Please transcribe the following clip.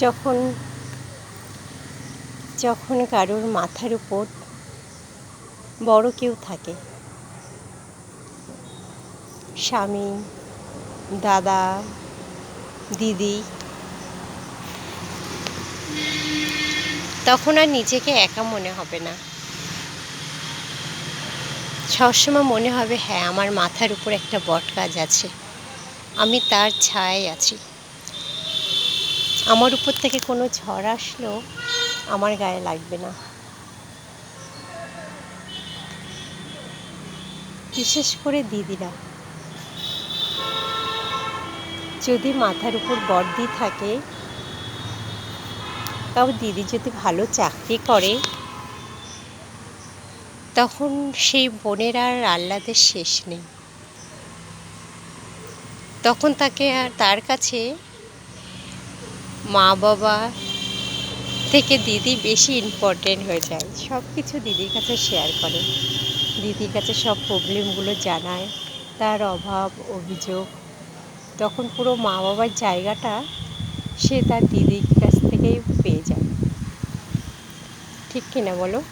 যখন যখন কারোর মাথার উপর বড় কেউ থাকে, স্বামী, দাদা, দিদি, তখন আর নিজেকে একা মনে হবে না। সবসময় মনে হবে হ্যাঁ আমার মাথার উপর একটা বট গাছ আছে। আমি তার ছায়ায় আছি। আমার উপর থেকে কোনো ঝড় আসলেও আমার গায়ে লাগবে না। বিশেষ করে দিদিরা। যদি মাথার উপর বর্দি থাকে, তাও দিদি যদি ভালো চাকরি করে, তখন সেই বোনের আর আহ্লাদের শেষ নেই। তখন তাকে আর তার কাছে মা বাবা থেকে দিদি বেশি ইম্পর্টেন্ট হয়ে যায়। সব কিছু দিদির কাছে শেয়ার করে। দিদির কাছে সব প্রবলেমগুলো জানায়। তার অভাব, অভিযোগ। তখন পুরো মা বাবার জায়গাটা সে তার দিদির কাছ থেকেই পেয়ে যায়। ঠিক কিনা বলো?